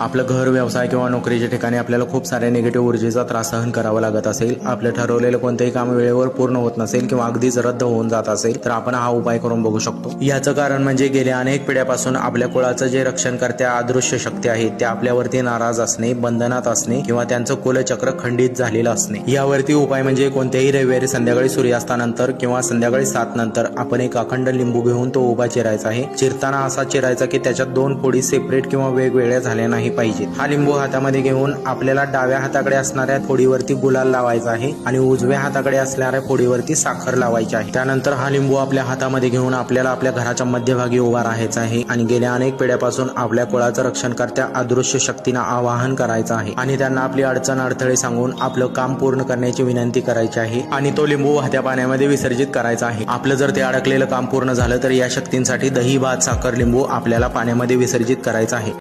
आपलं घर व्यवसाय किंवा नोकरीच्या ठिकाणी आपल्याला खूप साऱ्या निगेटिव्ह ऊर्जेचा त्रास सहन करावा लागत असेल. आपलं ठरवलेलं कोणतेही काम वेळेवर पूर्ण होत नसेल किंवा अगदीच रद्द होऊन जात असेल तर आपण हा उपाय करून बघू शकतो. याचं कारण म्हणजे गेल्या अनेक पिढ्यापासून आपल्या कुळाचं जे रक्षण करत्या अदृश्य शक्ती आहेत त्या आपल्यावरती नाराज असणे बंधनात असणे किंवा त्यांचं कुलचक्र खंडित झालेलं असणे. यावरती उपाय म्हणजे कोणत्याही रविवारी संध्याकाळी सूर्यास्तानंतर किंवा संध्याकाळी सात नंतर आपण एक अखंड लिंबू घेऊन तो उभा चिरायचा आहे. चिरताना असा चिरायचा की त्याच्यात दोन फोडी सेपरेट किंवा वेगवेगळ्या झाल्या नाही पाहिजेत हा लिंबू हातामध्ये घेऊन आपल्याला डाव्या हाताकडे असणाऱ्या फोडीवरती गुलाल लावायचा आहे आणि उजव्या हाताकडे असणाऱ्या फोडीवरती साखर लावायची आहे. त्यानंतर हा लिंबू आपल्या हातामध्ये घेऊन आपल्याला आपल्या घराच्या मध्यभागी उभा राहायचा आहे आणि गेल्या अनेक पिढ्यापासून आपल्या कुळाचं रक्षण करत्या अदृश्य शक्तींना आवाहन करायचं आहे आणि त्यांना आपली अडचण अडथळे सांगून आपलं काम पूर्ण करण्याची विनंती करायची आहे आणि तो लिंबू वाहत्या पाण्यामध्ये विसर्जित करायचा आहे. आपलं जर ते अडकलेलं काम पूर्ण झालं तर या शक्तींसाठी दही भात साखर लिंबू आपल्याला पाण्यामध्ये विसर्जित करायचा आहे.